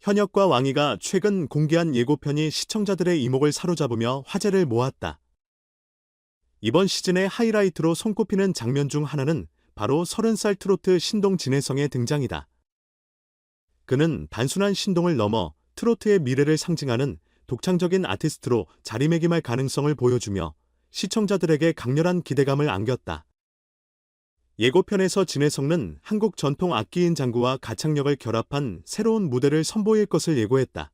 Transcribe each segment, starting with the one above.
현역과 왕이가 최근 공개한 예고편이 시청자들의 이목을 사로잡으며 화제를 모았다. 이번 시즌의 하이라이트로 손꼽히는 장면 중 하나는 바로 30살 트로트 신동 진혜성의 등장이다. 그는 단순한 신동을 넘어 트로트의 미래를 상징하는 독창적인 아티스트로 자리매김할 가능성을 보여주며 시청자들에게 강렬한 기대감을 안겼다. 예고편에서 진혜성은 한국 전통 악기인 장구와 가창력을 결합한 새로운 무대를 선보일 것을 예고했다.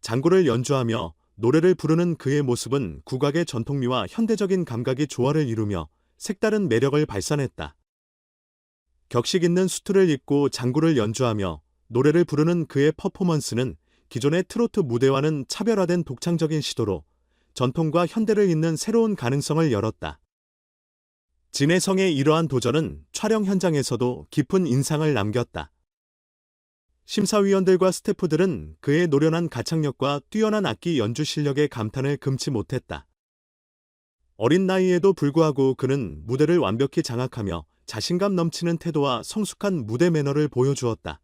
장구를 연주하며 노래를 부르는 그의 모습은 국악의 전통미와 현대적인 감각이 조화를 이루며 색다른 매력을 발산했다. 격식 있는 수트를 입고 장구를 연주하며 노래를 부르는 그의 퍼포먼스는 기존의 트로트 무대와는 차별화된 독창적인 시도로 전통과 현대를 잇는 새로운 가능성을 열었다. 진혜성의 이러한 도전은 촬영 현장에서도 깊은 인상을 남겼다. 심사위원들과 스태프들은 그의 노련한 가창력과 뛰어난 악기 연주 실력에 감탄을 금치 못했다. 어린 나이에도 불구하고 그는 무대를 완벽히 장악하며 자신감 넘치는 태도와 성숙한 무대 매너를 보여주었다.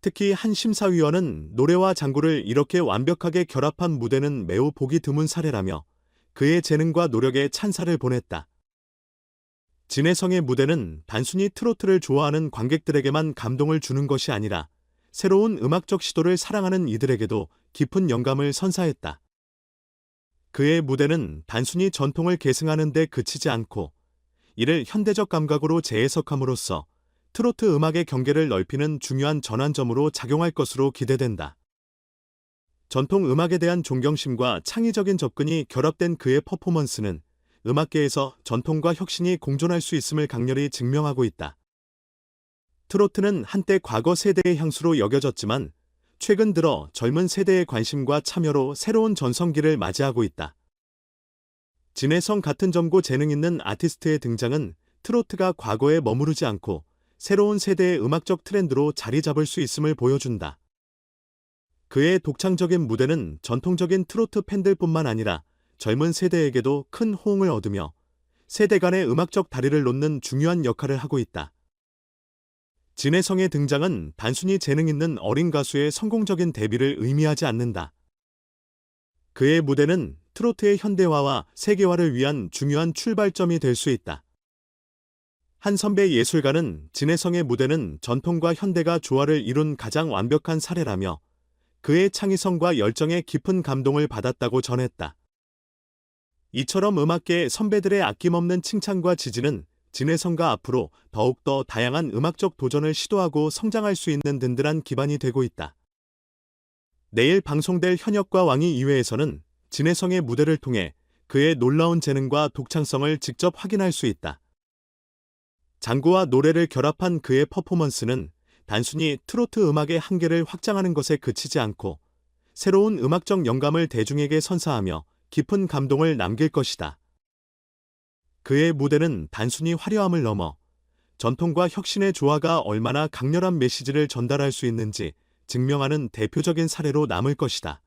특히 한 심사위원은 노래와 장구를 이렇게 완벽하게 결합한 무대는 매우 보기 드문 사례라며 그의 재능과 노력에 찬사를 보냈다. 진혜성의 무대는 단순히 트로트를 좋아하는 관객들에게만 감동을 주는 것이 아니라 새로운 음악적 시도를 사랑하는 이들에게도 깊은 영감을 선사했다. 그의 무대는 단순히 전통을 계승하는 데 그치지 않고 이를 현대적 감각으로 재해석함으로써 트로트 음악의 경계를 넓히는 중요한 전환점으로 작용할 것으로 기대된다. 전통 음악에 대한 존경심과 창의적인 접근이 결합된 그의 퍼포먼스는 음악계에서 전통과 혁신이 공존할 수 있음을 강렬히 증명하고 있다. 트로트는 한때 과거 세대의 향수로 여겨졌지만 최근 들어 젊은 세대의 관심과 참여로 새로운 전성기를 맞이하고 있다. 진혜성 같은 점고 재능 있는 아티스트의 등장은 트로트가 과거에 머무르지 않고 새로운 세대의 음악적 트렌드로 자리 잡을 수 있음을 보여준다. 그의 독창적인 무대는 전통적인 트로트 팬들뿐만 아니라 젊은 세대에게도 큰 호응을 얻으며 세대 간의 음악적 다리를 놓는 중요한 역할을 하고 있다. 진혜성의 등장은 단순히 재능 있는 어린 가수의 성공적인 데뷔를 의미하지 않는다. 그의 무대는 트로트의 현대화와 세계화를 위한 중요한 출발점이 될 수 있다. 한 선배 예술가는 진혜성의 무대는 전통과 현대가 조화를 이룬 가장 완벽한 사례라며 그의 창의성과 열정에 깊은 감동을 받았다고 전했다. 이처럼 음악계 선배들의 아낌없는 칭찬과 지지는 진혜성가 앞으로 더욱더 다양한 음악적 도전을 시도하고 성장할 수 있는 든든한 기반이 되고 있다. 내일 방송될 현역과 왕이 이외에서는 진혜성의 무대를 통해 그의 놀라운 재능과 독창성을 직접 확인할 수 있다. 장구와 노래를 결합한 그의 퍼포먼스는 단순히 트로트 음악의 한계를 확장하는 것에 그치지 않고 새로운 음악적 영감을 대중에게 선사하며 깊은 감동을 남길 것이다. 그의 무대는 단순히 화려함을 넘어 전통과 혁신의 조화가 얼마나 강렬한 메시지를 전달할 수 있는지 증명하는 대표적인 사례로 남을 것이다.